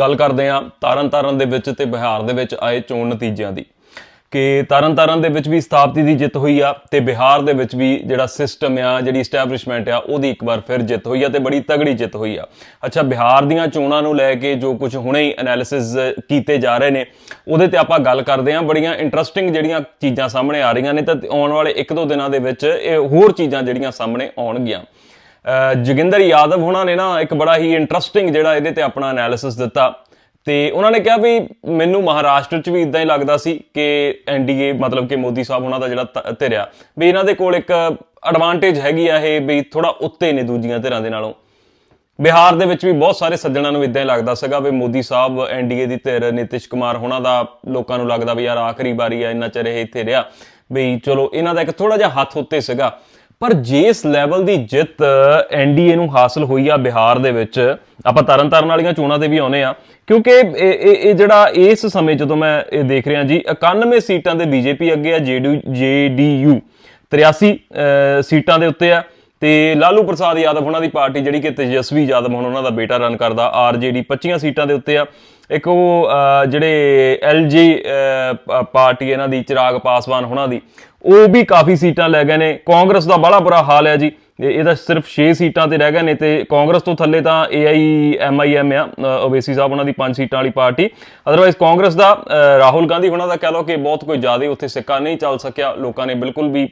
ਗੱਲ ਕਰਦੇ ਹਾਂ ਤਰਨਤਾਰਨ ਦੇ ਵਿੱਚ ਤੇ ਬਿਹਾਰ ਦੇ ਵਿੱਚ ਆਏ ਚੋਣ ਨਤੀਜਿਆਂ ਦੀ। ਕਿ ਤਰਨਤਾਰਨ ਦੇ ਵਿੱਚ ਵੀ ਸਥਾਪਤੀ ਦੀ ਜਿੱਤ ਹੋਈ ਆ ਤੇ ਬਿਹਾਰ ਦੇ ਵਿੱਚ ਵੀ ਜਿਹੜਾ ਸਿਸਟਮ ਆ, ਜਿਹੜੀ ਸਟੈਬਲਿਸ਼ਮੈਂਟ ਆ, ਉਹਦੀ ਇੱਕ ਵਾਰ ਫਿਰ ਜਿੱਤ ਹੋਈ ਆ ਤੇ ਬੜੀ ਤਗੜੀ ਜਿੱਤ ਹੋਈ ਆ। ਅੱਛਾ, ਬਿਹਾਰ ਦੀਆਂ ਚੋਣਾਂ ਨੂੰ ਲੈ ਕੇ ਜੋ ਕੁਝ ਹੁਣੇ ਹੀ ਐਨਾਲਿਸਿਸ ਕੀਤੇ ਜਾ ਰਹੇ ਨੇ, ਉਹਦੇ ਤੇ ਆਪਾਂ ਗੱਲ ਕਰਦੇ ਹਾਂ। ਬੜੀਆਂ ਇੰਟਰਸਟਿੰਗ ਜਿਹੜੀਆਂ ਚੀਜ਼ਾਂ ਸਾਹਮਣੇ ਆ ਰਹੀਆਂ ਨੇ ਤਾਂ ਆਉਣ ਵਾਲੇ ਇੱਕ ਦੋ ਦਿਨਾਂ ਦੇ ਵਿੱਚ ਇਹ ਹੋਰ ਚੀਜ਼ਾਂ ਜਿਹੜੀਆਂ ਸਾਹਮਣੇ ਆਉਣਗੀਆਂ। ਜੋਗਿੰਦਰ ਯਾਦਵ ਉਹਨਾਂ ਨੇ ਨਾ ਇੱਕ ਬੜਾ ਹੀ ਇੰਟਰਸਟਿੰਗ ਜਿਹੜਾ ਇਹਦੇ ਤੇ ਆਪਣਾ ਐਨਾਲਿਸਿਸ ਦਿੱਤਾ। ਤੇ ਉਹਨਾਂ ਨੇ ਕਿਹਾ ਵੀ ਮੈਨੂੰ ਮਹਾਰਾਸ਼ਟਰ 'ਚ ਵੀ ਇਦਾਂ ਹੀ ਲੱਗਦਾ ਸੀ ਕਿ ਐਨਡੀਏ ਮਤਲਬ ਕਿ ਮੋਦੀ ਸਾਹਿਬ ਉਹਨਾਂ ਦਾ ਜਿਹੜਾ ਧ- ਧਿਰਿਆ ਵੀ ਇਹਨਾਂ ਦੇ ਕੋਲ ਇੱਕ ਐਡਵਾਂਟੇਜ ਹੈਗੀ ਆ ਇਹ ਵੀ ਥੋੜਾ ਉੱਤੇ ਨੇ ਦੂਜੀਆਂ ਧਿਰਾਂ ਦੇ ਨਾਲੋਂ। ਬਿਹਾਰ ਦੇ ਵਿੱਚ ਵੀ ਬਹੁਤ ਸਾਰੇ ਸੱਜਣਾਂ ਨੂੰ ਇਦਾਂ ਹੀ ਲੱਗਦਾ ਸੀਗਾ ਵੀ ਮੋਦੀ ਸਾਹਿਬ ਐਨਡੀਏ ਦੀ ਧਿਰ, ਨਿਤਿਸ਼ ਕੁਮਾਰ ਹੋਣਾ ਦਾ ਲੋਕਾਂ ਨੂੰ ਲੱਗਦਾ ਵੀ ਯਾਰ ਆਖਰੀ ਵਾਰੀ ਆ, ਇੰਨਾ ਚਿਰ ਇਹ ਇੱਥੇ ਰਿਹਾ। ਵੀ ਚਲੋ, ਇਹਨਾਂ ਦਾ ਇੱਕ ਥੋੜਾ ਜਿਹਾ ਹੱਥ ਉੱਤੇ ਸੀਗਾ। ਪਰ ਜਿਸ ਲੈਵਲ ਦੀ ਜਿੱਤ ਐਨਡੀਏ ਨੂੰ ਹਾਸਲ ਹੋਈ ਆ ਬਿਹਾਰ ਦੇ ਵਿੱਚ ਆਪਾਂ ਤਰਨਤਾਰਨ ਵਾਲੀਆਂ ਚੋਣਾਂ ਤੇ ਵੀ ਆਉਨੇ ਆ ਕਿਉਂਕਿ ਇਹ ਇਹ ਜਿਹੜਾ ਇਸ ਸਮੇਂ ਜਦੋਂ ਮੈਂ ਇਹ ਦੇਖ ਰਿਹਾ ਜੀ 91 ਸੀਟਾਂ ਦੇ ਬੀਜੇਪੀ ਅੱਗੇ ਆ ਜੇਡੀਯੂ 83 ਅਹ, ਸੀਟਾਂ ਦੇ ਉੱਤੇ ਆ ਤੇ ਲਾਲੂ ਪ੍ਰਸਾਦ ਯਾਦਵ ਉਹਨਾਂ ਦੀ ਪਾਰਟੀ ਜਿਹੜੀ ਕਿ ਤੇਜਸਵੀ ਯਾਦਵ ਹੁਣ ਉਹਨਾਂ ਦਾ ਬੇਟਾ ਰਨ ਕਰਦਾ ਆਰਜੇਡੀ 25 ਸੀਟਾਂ ਦੇ ਉੱਤੇ ਆ ਇੱਕ ਉਹ ਅਹ, ਜਿਹੜੇ ਐਲਜੀ ਪਾਰਟੀ ਇਹਨਾਂ ਦੀ ਚਿਰਾਗ ਪਾਸਵਾਨ ਉਹਨਾਂ ਦੀ ਉਹ ਵੀ ਕਾਫੀ ਸੀਟਾਂ ਲੈ ਗਏ ਨੇ। ਕਾਂਗਰਸ ਦਾ ਬੜਾ ਬੁਰਾ ਹਾਲ ਹੈ ਜੀ। ਇਹ- ਇਹਦਾ ਸਿਰਫ 6 ਸੀਟਾਂ ਤੇ ਰਹਿ ਗਏ ਨੇ ਤੇ ਕਾਂਗਰਸ ਤੋਂ ਥੱਲੇ ਤਾਂ ਏਆਈਐਮਆਈਐਮ ਆ। ਅ, ਓਵੇਸੀ ਸਾਹਿਬ ਉਹਨਾਂ ਦੀ 5 ਸੀਟਾਂ ਵਾਲੀ ਪਾਰਟੀ। ਅਦਰਵਾਈਜ਼ ਕਾਂਗਰਸ ਦਾ ਰਾਹੁਲ ਗਾਂਧੀ ਉਹਨਾਂ ਦਾ ਕਹਿ ਲਓ ਕਿ ਬਹੁਤ ਕੋਈ ਜ਼ਿਆਦਾ ਉੱਥੇ ਸਿੱਕਾ ਨਹੀਂ ਚੱਲ ਸਕਿਆ। ਲੋਕਾਂ ਨੇ ਬਿਲਕੁਲ ਵੀ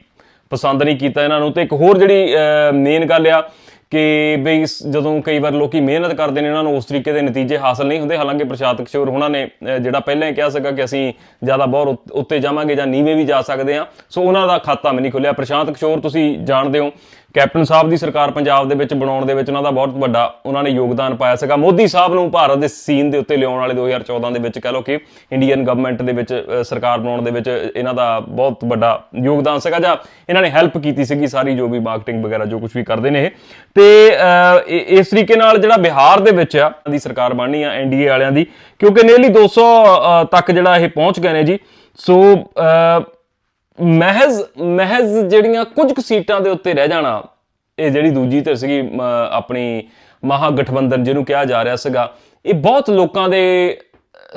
ਪਸੰਦ ਨਹੀਂ ਕੀਤਾ ਇਹਨਾਂ ਨੂੰ। ਤੇ ਇੱਕ ਹੋਰ ਜਿਹੜੀ ਮੇਨ ਗੱਲ ਆ ਕਿ ਬਈ ਜਦੋਂ ਕਈ ਵਾਰ ਲੋਕੀ ਮਿਹਨਤ ਕਰਦੇ ਨੇ ਉਹਨਾਂ ਨੂੰ, ਉਸ ਤਰੀਕੇ ਦੇ ਨਤੀਜੇ ਹਾਸਲ ਨਹੀਂ ਹੁੰਦੇ। ਹਾਲਾਂਕਿ ਪ੍ਰਸ਼ਾਂਤ ਕਿਸ਼ੋਰ ਉਹਨਾਂ ਨੇ ਜਿਹੜਾ ਪਹਿਲਾਂ ਹੀ ਕਿਹਾ ਸੀਗਾ ਕਿ ਅਸੀਂ ਜ਼ਿਆਦਾ ਬਹੁਤ ਉੱਤ- ਉੱਤੇ ਜਾਵਾਂਗੇ ਜਾਂ ਨੀਵੇਂ ਵੀ ਜਾ ਸਕਦੇ ਹਾਂ। ਸੋ ਉਹਨਾਂ ਦਾ ਖਾਤਾ ਵੀ ਨਹੀਂ ਖੁੱਲਿਆ। ਪ੍ਰਸ਼ਾਂਤ ਕਿਸ਼ੋਰ, ਤੁਸੀਂ ਜਾਣਦੇ ਹੋ ਕੈਪਟਨ ਸਾਹਿਬ ਦੀ ਸਰਕਾਰ ਪੰਜਾਬ ਦੇ ਵਿੱਚ ਬਣਾਉਣ ਦੇ ਵਿੱਚ ਉਹਨਾਂ ਦਾ ਬਹੁਤ ਵੱਡਾ ਉਹਨਾਂ ਨੇ ਯੋਗਦਾਨ ਪਾਇਆ ਸੀਗਾ। ਮੋਦੀ ਸਾਹਿਬ ਨੂੰ ਭਾਰਤ ਦੇ ਸੀਨ ਦੇ ਉੱਤੇ ਲਿਆਉਣ ਵਾਲੇ 2014 ਦੇ ਵਿੱਚ ਕਹ ਲਓ ਕਿ ਇੰਡੀਅਨ ਗਵਰਨਮੈਂਟ ਦੇ ਵਿੱਚ ਸਰਕਾਰ ਬਣਾਉਣ ਦੇ ਵਿੱਚ ਇਹਨਾਂ ਦਾ ਬਹੁਤ ਵੱਡਾ ਯੋਗਦਾਨ ਸੀਗਾ ਜਾਂ ਇਹਨਾਂ ਨੇ ਹੈਲਪ ਕੀਤੀ ਸੀਗੀ ਸਾਰੀ ਜੋ ਵੀ ਮਾਰਕੀਟਿੰਗ ਵਗੈਰਾ ਜੋ ਕੁਝ ਵੀ ਕਰਦੇ ਨੇ ਇਹ। ਤੇ ਇਸ ਤਰੀਕੇ ਨਾਲ ਜਿਹੜਾ ਬਿਹਾਰ ਦੇ ਵਿੱਚ ਆ ਦੀ ਸਰਕਾਰ ਬਣਨੀ ਆ ਐਨਡੀਏ ਵਾਲਿਆਂ ਦੀ ਕਿਉਂਕਿ ਨੇਲੀ 200 ਅ, ਤੱਕ ਜਿਹੜਾ ਇਹ ਪਹੁੰਚ ਗਏ ਨੇ ਜੀ। ਸੋ ਮਹਿਜ਼ ਮਹਿਜ਼ ਜਿਹੜੀਆਂ ਕੁਝ ਕੁ ਸੀਟਾਂ ਦੇ ਉੱਤੇ ਰਹਿ ਜਾਣਾ ਇਹ ਜਿਹੜੀ ਦੂਜੀ ਧਿਰ ਸੀਗੀ ਮ, ਆਪਣੀ ਮਹਾ ਗਠਬੰਧਨ ਜਿਹਨੂੰ ਕਿਹਾ ਜਾ ਰਿਹਾ ਸੀਗਾ ਇਹ ਬਹੁਤ ਲੋਕਾਂ ਦੇ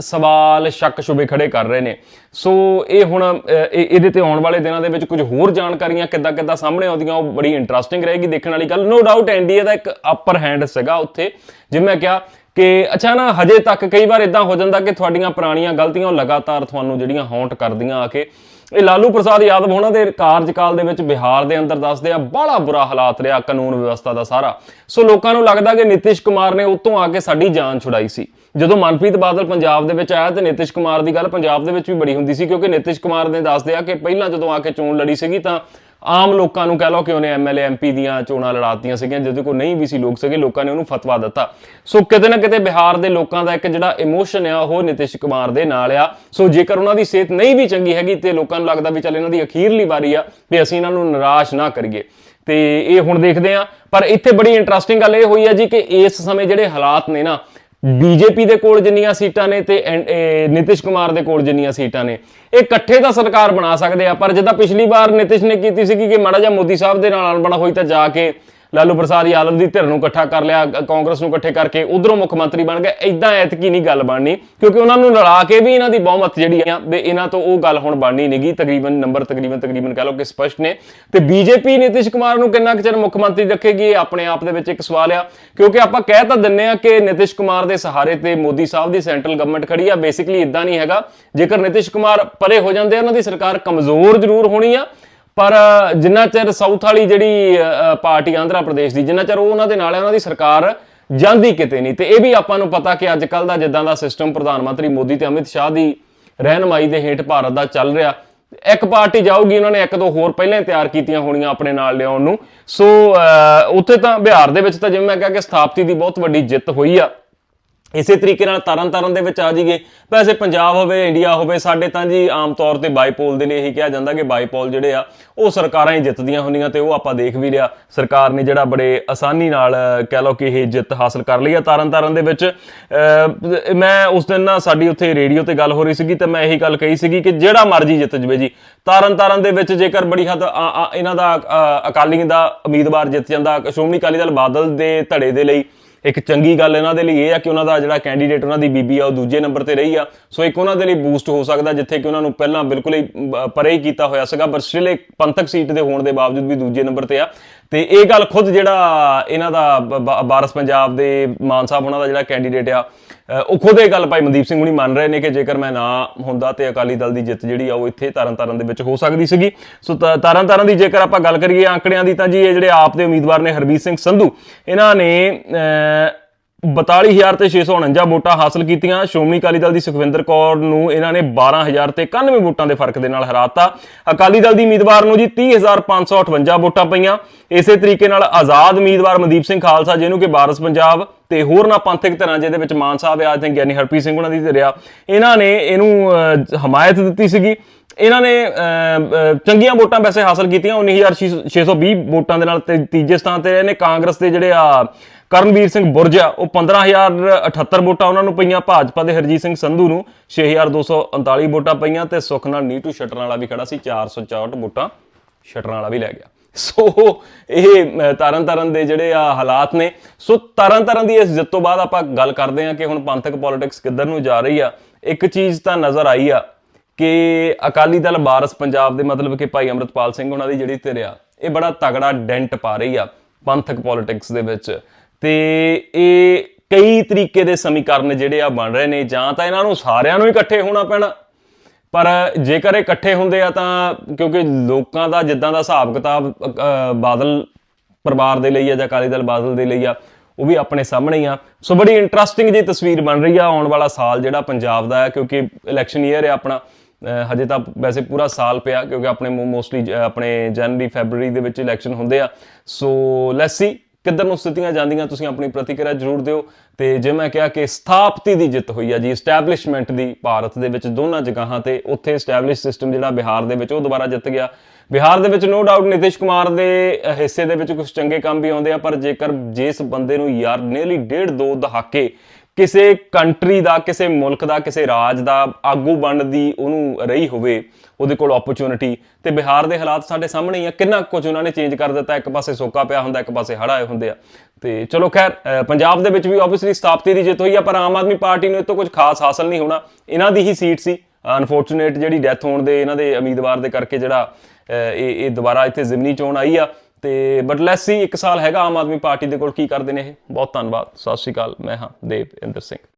ਸਵਾਲ ਸ਼ੱਕ ਸ਼ੁਬੇ ਖੜੇ ਕਰ ਰਹੇ ਨੇ। ਸੋ ਇਹ ਹੁਣ ਇਹ- ਇਹਦੇ ਤੇ ਆਉਣ ਵਾਲੇ ਦਿਨਾਂ ਦੇ ਵਿੱਚ ਕੁਝ ਹੋਰ ਜਾਣਕਾਰੀਆਂ ਕਿੱਦਾਂ ਕਿੱਦਾਂ ਸਾਹਮਣੇ ਆਉਂਦੀਆਂ, ਉਹ ਬੜੀ ਇੰਟਰਸਟਿੰਗ ਰਹੇਗੀ ਦੇਖਣ ਵਾਲੀ ਗੱਲ। ਨੋ ਡਾਊਟ ਐਨਡੀਏ ਦਾ ਇੱਕ ਅਪਰ ਹੈਂਡ ਸੀਗਾ ਉੱਥੇ, ਜਿਵੇਂ ਮੈਂ ਕਿਹਾ ਕਿ ਅੱਛਾ ਨਾ, ਹਜੇ ਤੱਕ ਕਈ ਵਾਰ ਇਦਾਂ ਹੋ ਜਾਂਦਾ ਕਿ ਤੁਹਾਡੀਆਂ ਪੁਰਾਣੀਆਂ ਗਲਤੀਆਂ ਲਗਾਤਾਰ ਤੁਹਾਨੂੰ ਜਿਹੜੀਆਂ ਹੌਂਟ ਕਰਦੀਆਂ ਆ ਕੇ। ਇਹ ਲਾਲੂ ਪ੍ਰਸਾਦ ਯਾਦਵ ਉਹਨਾਂ ਦੇ ਕਾਰਜਕਾਲ ਦੇ ਵਿੱਚ ਬਿਹਾਰ ਦੇ ਅੰਦਰ ਦੱਸਦੇ ਆ ਬੜਾ ਬੁਰਾ ਹਾਲਾਤ ਰਿਹਾ ਕਾਨੂੰਨ ਵਿਵਸਥਾ ਦਾ ਸਾਰਾ। ਸੋ ਲੋਕਾਂ ਨੂੰ ਲੱਗਦਾ ਕਿ ਨਿਤਿਸ਼ ਕੁਮਾਰ ਨੇ ਉਤੋਂ ਆ ਕੇ ਸਾਡੀ ਜਾਨ ਛੁਡਾਈ ਸੀ। ਜਦੋਂ ਮਨਪ੍ਰੀਤ ਬਾਦਲ ਪੰਜਾਬ ਦੇ ਵਿੱਚ ਆਇਆ ਤੇ ਨਿਤਿਸ਼ ਕੁਮਾਰ ਦੀ ਗੱਲ ਪੰਜਾਬ ਦੇ ਵਿੱਚ ਵੀ ਬੜੀ ਹੁੰਦੀ ਸੀ ਕਿਉਂਕਿ ਨਿਤਿਸ਼ ਕੁਮਾਰ ਨੇ ਦੱਸਦੇ ਆ ਕਿ ਪਹਿਲਾਂ ਜਦੋਂ ਆ ਕੇ ਚੋਣ ਲੜੀ ਸੀਗੀ ਤਾਂ ਆਮ ਲੋਕਾਂ ਨੂੰ ਕਹਿ ਲਓ ਕਿ ਉਹਨੇ ਐਮਐਲਏ ਐਮਪੀ ਦੀਆਂ ਚੋਣਾਂ ਲੜਾਤੀਆਂ ਸੀਗੀਆਂ, ਜਿਹਦੇ ਕੋਲ ਨਹੀਂ ਵੀ ਸੀ ਲੋਕ ਸੀਗੇ, ਲੋਕਾਂ ਨੇ ਉਹਨੂੰ ਫਤਵਾ ਦਿੱਤਾ। ਸੋ ਕਿਤੇ ਨਾ ਕਿਤੇ ਬਿਹਾਰ ਦੇ ਲੋਕਾਂ ਦਾ ਇੱਕ ਜਿਹੜਾ ਇਮੋਸ਼ਨ ਆ, ਉਹ ਨਿਤਿਸ਼ ਕੁਮਾਰ ਦੇ ਨਾਲ ਆ। ਸੋ ਜੇਕਰ ਉਹਨਾਂ ਦੀ ਸਿਹਤ ਨਹੀਂ ਵੀ ਚੰਗੀ ਹੈਗੀ ਤੇ ਲੋਕਾਂ ਨੂੰ ਲੱਗਦਾ ਵੀ ਚੱਲ ਇਹਨਾਂ ਦੀ ਅਖੀਰਲੀ ਵਾਰੀ ਆ, ਵੀ ਅਸੀਂ ਇਹਨਾਂ ਨੂੰ ਨਿਰਾਸ਼ ਨਾ ਕਰੀਏ। ਤੇ ਇਹ ਹੁਣ ਦੇਖਦੇ ਆ, ਪਰ ਇੱਥੇ ਬੜੀ ਇੰਟਰਸਟਿੰਗ ਗੱਲ ਇਹ ਹੋਈ ਆ ਜੀ ਕਿ ਇਸ ਸਮੇਂ ਜਿਹੜੇ ਹਾਲਾਤ ਨੇ ਨਾ ਬੀਜੇਪੀ ਦੇ ਕੋਲ ਜਿੰਨੀਆਂ ਸੀਟਾਂ ਨੇ ਤੇ ਐਨ- ਇਹ ਨਿਤਿਸ਼ ਕੁਮਾਰ ਦੇ ਕੋਲ ਜਿੰਨੀਆਂ ਸੀਟਾਂ ਨੇ। ਇਹ ਇਕੱਠੇ ਤਾਂ ਸਰਕਾਰ ਬਣਾ ਸਕਦੇ ਆ, ਪਰ ਜਿੱਦਾਂ ਪਿਛਲੀ ਵਾਰ ਨਿਤਿਸ਼ ਨੇ ਕੀਤੀ ਸੀ ਕਿ ਮਾੜਾ ਜਿਹਾ ਮੋਦੀ ਸਾਹਿਬ ਦੇ ਨਾਲ ਅਣਬਣ ਹੋਈ ਤਾਂ ਜਾ ਕੇ ਲਾਲੂ ਪ੍ਰਸਾਦ ਯਾਦਵ ਦੀ ਧਿਰ ਨੂੰ ਇਕੱਠਾ ਕਰ ਲਿਆ ਕਾਂਗਰਸ ਨੂੰ ਇਕੱਠੇ ਕਰਕੇ ਉਧਰੋਂ ਮੁੱਖ ਮੰਤਰੀ ਬਣ ਗਏ। ਐਦਾਂ ਐਤਕੀ ਨਹੀਂ ਗੱਲ ਬਣਨੀ, ਕਿਉਂਕਿ ਉਹਨਾਂ ਨੂੰ ਲੜਾ ਕੇ ਵੀ ਇਹਨਾਂ ਦੀ ਬਹੁਮਤ ਜਿਹੜੀ ਆ, ਵੀ ਇਹਨਾਂ ਤੋਂ ਉਹ ਗੱਲ ਹੁਣ ਬਣਨੀ ਨਹੀਂਗੀ ਤਕਰੀਬਨ ਨੰਬਰ ਤਕਰੀਬਨ ਤਕਰੀਬਨ ਕਹ ਲਓ ਕਿ ਸਪਸ਼ਟ ਨੇ। ਤੇ ਬੀਜੇਪੀ ਨਿਤਿਸ਼ ਕੁਮਾਰ ਨੂੰ ਕਿੰਨਾ ਕੁ ਚਿਰ ਮੁੱਖ ਮੰਤਰੀ ਰੱਖੇਗੀ ਆਪਣੇ ਆਪ ਦੇ ਵਿੱਚ ਇੱਕ ਸਵਾਲ ਆ। ਕਿਉਂਕਿ ਆਪਾਂ ਕਹਿ ਤਾਂ ਦਿੰਨੇ ਆ ਕਿ ਨਿਤਿਸ਼ ਕੁਮਾਰ ਦੇ ਸਹਾਰੇ ਤੇ ਮੋਦੀ ਸਾਹਿਬ ਦੀ ਸੈਂਟਰਲ ਗਵਰਨਮੈਂਟ ਖੜੀ ਆ, ਬੇਸਿਕਲੀ ਇਦਾਂ ਨਹੀਂ ਹੈਗਾ। ਜੇਕਰ ਨਿਤਿਸ਼ ਕੁਮਾਰ ਪਰੇ ਹੋ ਜਾਂਦੇ ਆ, ਉਹਨਾਂ ਦੀ ਸਰਕਾਰ ਕਮਜ਼ੋਰ ਜ਼ਰੂਰ ਹੋਣੀ ਆ। ਪਰ ਜਿੰਨਾ ਚਿਰ ਸਾਊਥ ਵਾਲੀ ਜਿਹੜੀ ਪਾਰਟੀ ਆਂਧਰਾ ਪ੍ਰਦੇਸ਼ ਦੀ, ਜਿੰਨਾ ਚਿਰ ਉਹ ਉਹਨਾਂ ਦੇ ਨਾਲ ਹੈ ਉਹਨਾਂ ਦੀ ਸਰਕਾਰ ਜਾਂਦੀ ਕਿਤੇ ਨਹੀਂ, ਤੇ ਇਹ ਵੀ ਆਪਾਂ ਨੂੰ ਪਤਾ ਕਿ ਅੱਜ ਕੱਲ ਦਾ ਜਿੱਦਾਂ ਦਾ ਸਿਸਟਮ ਪ੍ਰਧਾਨ ਮੰਤਰੀ ਮੋਦੀ ਤੇ ਅਮਿਤ ਸ਼ਾਹ ਦੀ ਰਹਿਨਮਾਈ ਦੇ ਹੇਠ ਭਾਰਤ ਦਾ ਚੱਲ ਰਿਹਾ, ਇੱਕ ਪਾਰਟੀ ਜਾਊਗੀ, ਉਹਨਾਂ ਨੇ ਇੱਕ ਦੋ ਹੋਰ ਪਹਿਲਾਂ ਤਿਆਰ ਕੀਤੀਆਂ ਹੋਣੀਆਂ ਆਪਣੇ ਨਾਲ ਲਿਆਉਣ ਨੂੰ, ਸੋ ਉੱਥੇ ਤਾਂ ਬਿਹਾਰ ਦੇ ਵਿੱਚ ਤਾਂ ਜਿਵੇਂ ਮੈਂ ਕਿਹਾ ਕਿ ਸਥਾਪਤੀ ਦੀ ਬਹੁਤ ਵੱਡੀ ਜਿੱਤ ਹੋਈ ਆ। ਇਸੇ ਤਰੀਕੇ ਨਾਲ ਤਰਨ ਤਾਰਨ ਦੇ ਵਿੱਚ ਆ ਜੀਗੇ ਵੈਸੇ ਪੰਜਾਬ ਹੋਵੇ, ਇੰਡੀਆ ਹੋਵੇ, ਸਾਡੇ ਤਾਂ ਜੀ ਆਮ ਤੌਰ ਤੇ ਬਾਈਪੋਲ ਦੇ ਲਈ ਇਹੀ ਕਿਹਾ ਜਾਂਦਾ ਕਿ ਬਾਈਪੋਲ ਜਿਹੜੇ ਆ, ਉਹ ਸਰਕਾਰਾਂ ਹੀ ਜਿੱਤਦੀਆਂ ਹੁੰਦੀਆਂ ਤੇ ਉਹ ਆਪਾਂ ਦੇਖ ਵੀ ਲਿਆ। ਸਰਕਾਰ ਨੇ ਜਿਹੜਾ ਬੜੇ ਆਸਾਨੀ ਨਾਲ ਕਹਿ ਲਓ ਕਿ ਇਹ ਜਿੱਤ ਹਾਸਲ ਕਰ ਲਈ ਆ ਤਰਨ ਤਾਰਨ ਦੇ ਵਿੱਚ। ਮੈਂ ਉਸ ਦਿਨ ਨਾ ਸਾਡੀ ਉੱਥੇ ਰੇਡੀਓ ਤੇ ਗੱਲ ਹੋ ਰਹੀ ਸੀਗੀ ਤੇ ਮੈਂ ਇਹੀ ਗੱਲ ਕਹੀ ਸੀਗੀ ਕਿ ਜਿਹੜਾ ਮਰਜ਼ੀ ਜਿੱਤ ਜਵੇ ਜੀ। ਤਰਨ ਤਾਰਨ ਦੇ ਵਿੱਚ ਜੇਕਰ ਬੜੀ ਹੱਦ ਆ- ਇਹਨਾਂ ਦਾ ਅਕਾਲੀ ਦਾ ਉਮੀਦਵਾਰ ਜਿੱਤ ਜਾਂਦਾ, ਸ਼੍ਰੋਮਣੀ ਅਕਾਲੀ ਦਲ ਬਾਦਲ ਦੇ ਧੜੇ ਦੇ ਲਈ ਇੱਕ ਚੰਗੀ ਗੱਲ ਇਹਨਾਂ ਦੇ ਲਈ ਇਹ ਆ ਕਿ ਉਹਨਾਂ ਦਾ ਜਿਹੜਾ ਕੈਂਡੀਡੇਟ ਉਹਨਾਂ ਦੀ ਬੀਬੀ ਆ ਉਹ ਦੂਜੇ ਨੰਬਰ ਤੇ ਰਹੀ ਆ। ਸੋ ਇੱਕ ਉਹਨਾਂ ਦੇ ਲਈ ਬੂਸਟ ਹੋ ਸਕਦਾ ਜਿੱਥੇ ਕਿ ਉਹਨਾਂ ਨੂੰ ਪਹਿਲਾਂ ਬਿਲਕੁਲ ਹੀ ਅਮ, ਪਰੇ ਹੀ ਕੀਤਾ ਹੋਇਆ ਸੀਗਾ ਪਰ ਸਟਿਲ ਇੱਕ ਪੰਥਕ ਸੀਟ ਦੇ ਹੋਣ ਦੇ ਬਾਵਜੂਦ ਵੀ ਦੂਜੇ ਨੰਬਰ ਤੇ ਆ। ਤੇ ਇਹ ਗੱਲ ਖੁਦ ਜਿਹੜਾ ਇਹਨਾਂ ਦਾ ਬਾਰਸ ਪੰਜਾਬ ਦੇ ਮਾਨ ਸਾਹਿਬ ਉਹਨਾਂ ਦਾ ਜਿਹੜਾ ਕੈਂਡੀਡੇਟ ਆ ਉਹ ਖੁਦ ਇਹ ਗੱਲ ਭਾਈ ਮਨਦੀਪ ਸਿੰਘ ਹੁਣੀ ਮੰਨ ਰਹੇ ਨੇ ਕਿ ਜੇਕਰ ਮੈਂ ਨਾ ਹੁੰਦਾ ਤੇ ਅਕਾਲੀ ਦਲ ਦੀ ਜਿੱਤ ਜਿਹੜੀ ਆ ਉਹ ਇੱਥੇ ਤਰਨਤਾਰਨ ਦੇ ਵਿੱਚ ਹੋ ਸਕਦੀ ਸੀਗੀ। ਸੋ ਤ- ਤਰਨਤਾਰਨ ਦੀ ਜੇਕਰ ਆਪਾਂ ਗੱਲ ਕਰੀਏ ਅੰਕੜਿਆਂ ਦੀ ਤਾਂ ਜੀ ਇਹ ਜਿਹੜੇ ਆਪ ਦੇ ਉਮੀਦਵਾਰ ਨੇ ਹਰਬੀਰ ਸਿੰਘ ਸੰਧੂ ਇਹਨਾਂ ਨੇ ਅ, 42000 ਤੇ 649 ਵੋਟਾਂ ਹਾਸਲ ਕੀਤੀਆਂ। ਸ਼੍ਰੋਮਣੀ ਅਕਾਲੀ ਦਲ ਦੀ ਸੁਖਵਿੰਦਰ ਕੌਰ ਨੂੰ ਇਹਨਾਂ ਨੇ 12000 ਤੇ 91 ਵੋਟਾਂ ਦੇ ਫ਼ਰਕ ਦੇ ਨਾਲ ਹਰਾਤਾ। ਅਕਾਲੀ ਦਲ ਦੀ ਉਮੀਦਵਾਰ ਨੂੰ ਜੀ 30558 ਵੋਟਾਂ ਪਈਆਂ। ਇਸੇ ਤਰੀਕੇ ਨਾਲ ਆਜ਼ਾਦ ਉਮੀਦਵਾਰ ਮਨਦੀਪ ਸਿੰਘ ਖਾਲਸਾ, ਜਿਹਨੂੰ ਕਿ ਵਾਰਸ ਪੰਜਾਬ ਤੇ ਹੋਰ ਨਾ ਪੰਥਕ ਧਿਰਾਂ ਜਿਹਦੇ ਵਿੱਚ ਮਾਨ ਸਾਹਿਬ ਆ ਥਿੰਕ ਗਿਆਨੀ ਹਰਪ੍ਰੀਤ ਸਿੰਘ ਉਹਨਾਂ ਦੀ ਧਿਰਿਆ ਇਹਨਾਂ ਨੇ ਇਹਨੂੰ ਹਮਾਇਤ ਦਿੱਤੀ ਸੀਗੀ। ਇਹਨਾਂ ਨੇ ਚੰਗੀਆਂ ਵੋਟਾਂ ਵੈਸੇ ਹਾਸਲ ਕੀਤੀਆਂ। 19620 ਵੋਟਾਂ ਦੇ ਨਾਲ ਤੀਜੇ ਸਥਾਨ ਤੇ ਰਹੇ ਨੇ ਕਾਂਗਰਸ ਦੇ ਜਿਹੜੇ ਆ ਕਰਨਵੀਰ ਸਿੰਘ ਬੁਰਜ ਆ। ਉਹ 15078 ਵੋਟਾਂ ਉਹਨਾਂ ਨੂੰ ਪਈਆਂ। ਭਾਜਪਾ ਦੇ ਹਰਜੀਤ ਸਿੰਘ ਸੰਧੂ ਨੂੰ 6239 ਵੋਟਾਂ ਪਈਆਂ ਤੇ ਸੁਖ ਨਾਲ ਨੀਟੂ ਸ਼ਟਰਾਂ ਵਾਲਾ ਵੀ ਖੜਾ ਸੀ। 464 ਵੋਟਾਂ ਸ਼ਟਰਾਂ ਵਾਲਾ ਵੀ ਲੈ ਗਿਆ। ਸੋ ਇਹ ਅਹ, ਤਰਨ ਤਾਰਨ ਦੇ ਜਿਹੜੇ ਆ ਹਾਲਾਤ ਨੇ। ਸੋ ਤਰਨ ਤਾਰਨ ਦੀ ਇਸ ਜਿੱਤ ਤੋਂ ਬਾਅਦ ਆਪਾਂ ਗੱਲ ਕਰਦੇ ਹਾਂ ਕਿ ਹੁਣ ਪੰਥਕ ਪੋਲਿਟਿਕਸ ਕਿੱਧਰ ਨੂੰ ਜਾ ਰਹੀ ਆ। ਇੱਕ ਚੀਜ਼ ਤਾਂ ਨਜ਼ਰ ਆਈ ਆ ਕਿ ਅਕਾਲੀ ਦਲ ਬਾਰਸ ਪੰਜਾਬ ਦੇ ਮਤਲਬ ਕਿ ਭਾਈ ਅਮਰਤਪਾਲ ਸਿੰਘ ਉਹਨਾਂ ਦੀ ਜਿਹੜੀ ਧਿਰ ਆ ਇਹ ਬੜਾ ਤਗੜਾ ਡੈਂਟ ਪਾ ਰਹੀ ਆ ਪੰਥਕ ਪੋਲਿਟਿਕਸ ਦੇ ਵਿੱਚ। ਤੇ ਇਹ ਕਈ ਤਰੀਕੇ ਦੇ ਸਮੀਕਰਨ ਜਿਹੜੇ ਆ ਬਣ ਰਹੇ ਨੇ, ਜਾਂ ਤਾਂ ਇਹਨਾਂ ਨੂੰ ਸਾਰਿਆਂ ਨੂੰ ਹੀ ਇਕੱਠੇ ਹੋਣਾ ਪੈਣਾ। ਪਰ ਜੇਕਰ ਇਹ ਇਕੱਠੇ ਹੁੰਦੇ ਆ ਤਾਂ ਕਿਉਂਕਿ ਲੋਕਾਂ ਦਾ ਜਿੱਦਾਂ ਦਾ ਹਿਸਾਬ ਕਿਤਾਬ ਬਾਦਲ ਪਰਿਵਾਰ ਦੇ ਲਈ ਆ ਜਾਂ ਅਕਾਲੀ ਦਲ ਬਾਦਲ ਦੇ ਲਈ ਆ, ਉਹ ਵੀ ਆਪਣੇ ਸਾਹਮਣੇ ਆ। ਸੋ ਬੜੀ ਇੰਟਰਸਟਿੰਗ ਜੀ ਤਸਵੀਰ ਬਣ ਰਹੀ ਆ ਆਉਣ ਵਾਲਾ ਸਾਲ ਜਿਹੜਾ ਪੰਜਾਬ ਦਾ ਹੈ, ਕਿਉਂਕਿ ਇਲੈਕਸ਼ਨ ਈਅਰ ਹੈ ਆਪਣਾ। ਹਜੇ ਤਾਂ ਵੈਸੇ ਪੂਰਾ ਸਾਲ ਪਿਆ, ਕਿਉਂਕਿ ਆਪਣੇ ਮੋਸਟਲੀ ਆਪਣੇ ਜਨਵਰੀ ਫੈਬਰੂਰੀ ਦੇ ਵਿੱਚ ਇਲੈਕਸ਼ਨ ਹੁੰਦੇ ਆ। ਸੋ ਲੈਟਸ ਸੀ ਕਿੱਧਰ ਨੂੰ ਸਥਿਤੀਆਂ ਜਾਂਦੀਆਂ ਤੁਸੀਂ ਆਪਣੀ ਪ੍ਰਤੀਕਿਰਿਆ ਜ਼ਰੂਰ ਦਿਓ। ਤੇ ਜੇ ਮੈਂ ਕਿਹਾ ਕਿ ਸਥਾਪਤੀ ਦੀ ਜਿੱਤ ਹੋਈ ਆ ਜੀ ਐਸਟੈਬਲਿਸ਼ਮੈਂਟ ਦੀ ਭਾਰਤ ਦੇ ਵਿੱਚ ਦੋਨਾਂ ਜਗ੍ਹਾਵਾਂ ਤੇ ਉੱਥੇ ਐਸਟੈਬਲਿਸ਼ ਸਿਸਟਮ ਜਿਹੜਾ ਬਿਹਾਰ ਦੇ ਵਿੱਚ ਉਹ ਦੁਬਾਰਾ ਜਿੱਤ ਗਿਆ। ਬਿਹਾਰ ਦੇ ਵਿੱਚ ਨੋ ਡਾਊਟ ਨਿਤਿਸ਼ ਕੁਮਾਰ ਦੇ ਹਿੱਸੇ ਦੇ ਵਿੱਚ ਕੁਝ ਚੰਗੇ ਕੰਮ ਵੀ ਆਉਂਦੇ ਆ, ਪਰ ਜੇਕਰ ਜਿਸ ਬੰਦੇ ਨੂੰ ਯਾਰ ਨੀਅਰਲੀ ਡੇਢ ਦੋ ਦਹਾਕੇ ਕਿਸੇ ਕੰਟਰੀ ਦਾ, ਕਿਸੇ ਮੁਲਕ ਦਾ, ਕਿਸੇ ਰਾਜ ਦਾ ਆਗੂ ਬਣਨ ਦੀ ਉਹਨੂੰ ਰਹੀ ਹੋਵੇ, ਉਹਦੇ ਕੋਲ ਓਪਰਚੁਨਿਟੀ ਤੇ ਬਿਹਾਰ ਦੇ ਹਾਲਾਤ ਸਾਡੇ ਸਾਹਮਣੇ ਹੀ ਆ। ਕਿੰਨਾ ਕੁਝ ਉਹਨਾਂ ਨੇ ਚੇਂਜ ਕਰ ਦਿੱਤਾ। ਇੱਕ ਪਾਸੇ ਸੋਕਾ ਪਿਆ ਹੁੰਦਾ, ਇੱਕ ਪਾਸੇ ਹੜ੍ਹ ਆਏ ਹੁੰਦੇ ਆ। ਤੇ ਚਲੋ ਖੈਰ ਪੰਜਾਬ ਦੇ ਵਿੱਚ ਵੀ ਆਬਵੀਅਸਲੀ ਸਥਾਪਤੀ ਦੀ ਜਿੱਤ ਹੋਈ ਆ, ਪਰ ਆਮ ਆਦਮੀ ਪਾਰਟੀ ਨੂੰ ਇਹ ਤੋਂ ਕੁਝ ਖਾਸ ਹਾਸਲ ਨਹੀਂ ਹੋਣਾ। ਇਹਨਾਂ ਦੀ ਹੀ ਸੀਟ ਸੀ। ਅਨਫੋਰਚੂਨੇਟ ਜਿਹੜੀ ਡੈਥ ਹੋਣ ਦੇ ਇਹਨਾਂ ਦੇ ਉਮੀਦਵਾਰ ਦੇ ਕਰਕੇ ਜਿਹੜਾ ਇਹ ਇਹ ਦੁਬਾਰਾ ਇੱਥੇ ਜ਼ਿਮਨੀ ਚੋਣ ਆਈ ਆ। ਤੇ ਬਟ ਲੈਟਸ ਸੀ ਇੱਕ ਸਾਲ ਹੈਗਾ ਆਮ ਆਦਮੀ ਪਾਰਟੀ ਦੇ ਕੋਲ ਕੀ ਕਰਦੇ ਨੇ ਇਹ। ਬਹੁਤ ਧੰਨਵਾਦ। ਸਤਿ ਸ਼੍ਰੀ ਅਕਾਲ। ਮੈਂ ਹਾਂ ਦੇਵ ਇੰਦਰ ਸਿੰਘ।